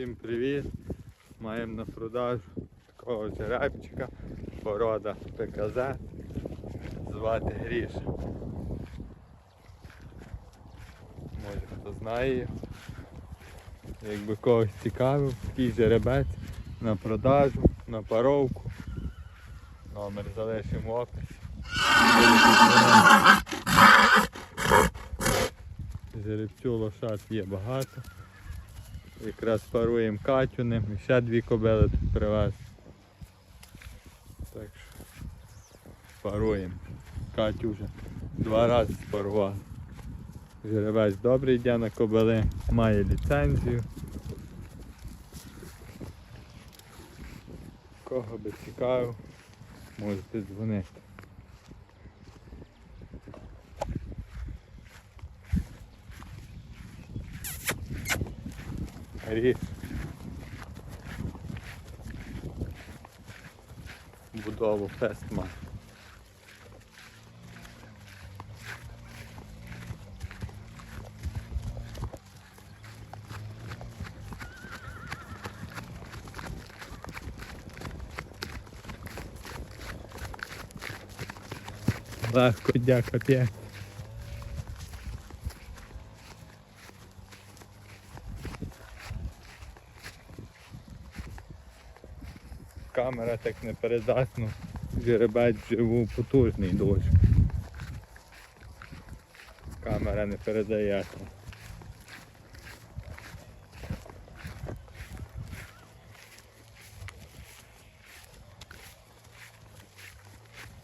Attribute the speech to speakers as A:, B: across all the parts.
A: Всім привіт! Маємо на продажу такого жеребчика, порода ПКЗ, звати Гріша. Може хто знає. Якби когось цікавив, такий жеребець на продажу, на паровку. Номер залишимо в описі. Жеребцю лошад є багато. Якраз паруємо Катюни, ще дві кобили тут привез. Так що паруємо. Катю вже два рази спарував. Жеребець добрий йде на кобили, має ліцензію. Кого би цікавив, можете дзвонити. Ріж. Будову фестма. Легко дяка п'є. Камера так не передасть, ну жеребець живу потужний дощ. Камера не передає.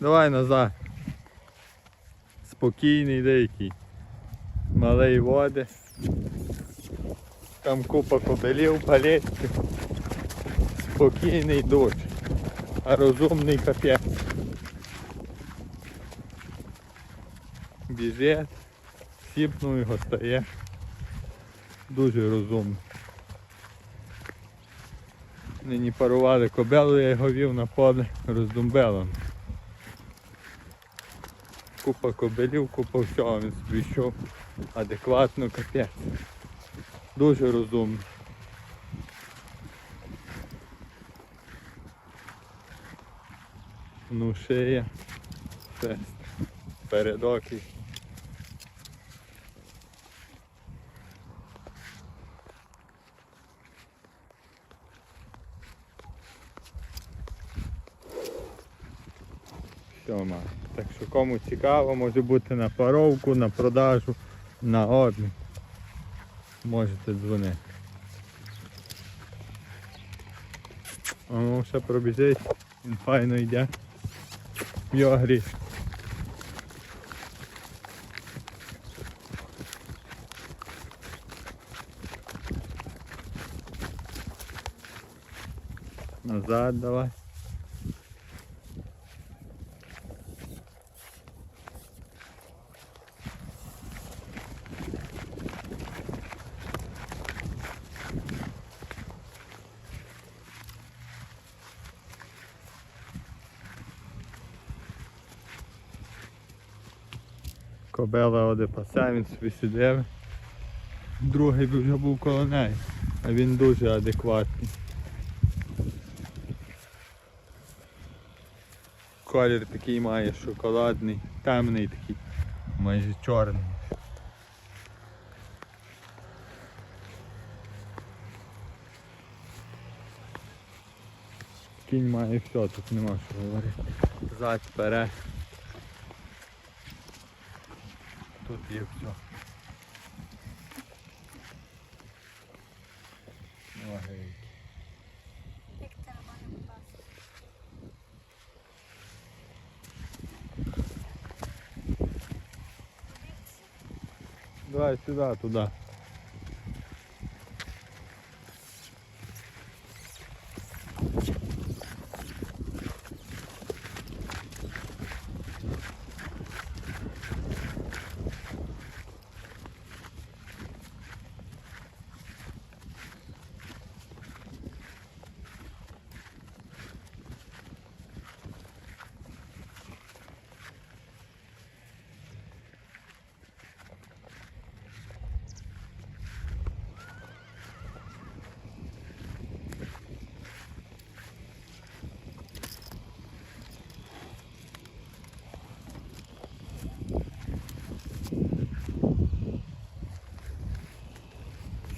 A: Давай назад. Спокійний деякий. Малий води. Там купа кобелів, палетки. Спокійний дощ. Розумний капець. Біжить, сіпнув його стає. Дуже розумний. Нині парували кобелу, я його вів на поле роздумбелом. Купа кобелів, купа всього він собі йшов адекватно капець. Дуже розумний. Ну шия, шест, передоки. Все, має. Так що кому цікаво, може бути на паровку, на продажу, на обмін. Можете дзвонити. А ну ще пробіжить, він файно йде. Йо гріш. Назад давай. Кобела оде пасе, він собі сидів. Другий би вже був коло неї, а він дуже адекватний. Колір такий має шоколадний, темний такий, майже чорний. Кінь має все, тут нема що говорити. Зад, вперед. Тут є все. Ноги.
B: Як треба, будь ласка.
A: Давай сюди, туди.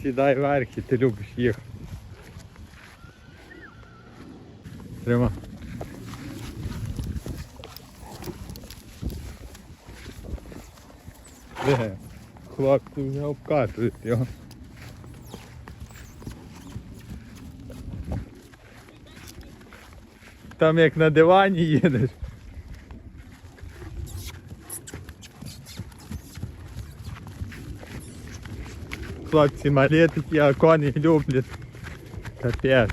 A: Сідай вверх і ти любиш їхати. Трима. Де? Хлопці вже обкатують його. Там як на дивані їдеш. Хлопці малі такі, а коні люблять. Капець.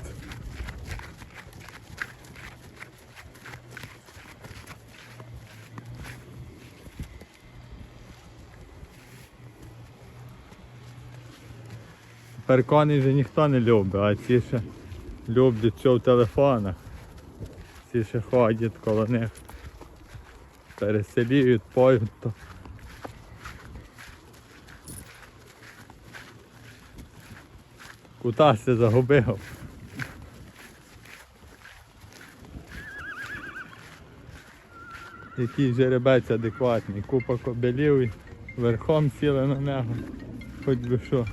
A: Тепер коней вже ніхто не любить, а ці ще люблять що в телефонах. Ці ще ходять коло них. Переселіють, поють то. Кута се загубив. Який жеребець адекватний. Купа кобелів верхом сіли на нього. Хоч би що.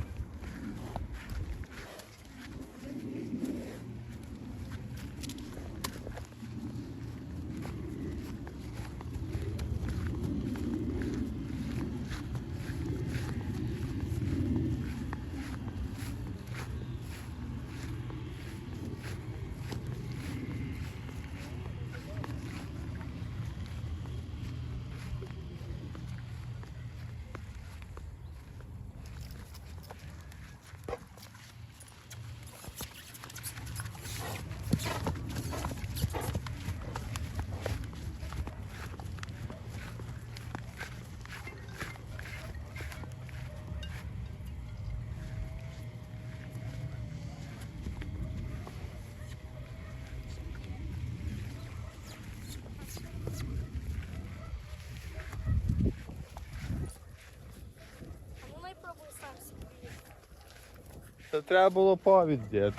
A: Це треба було повід дід.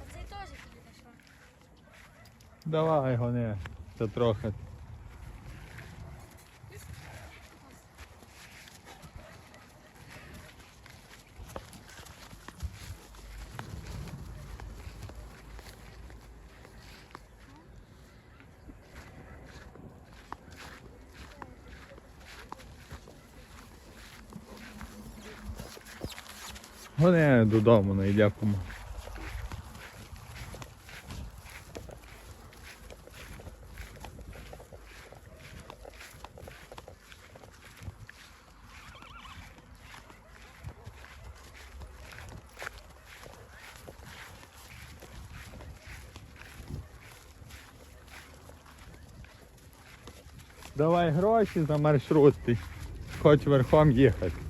B: А цей теж підійшов.
A: Давай гони. Це трохи. Гони додому на Ілякому. Давай гроші за маршрут, хоч верхом їхати.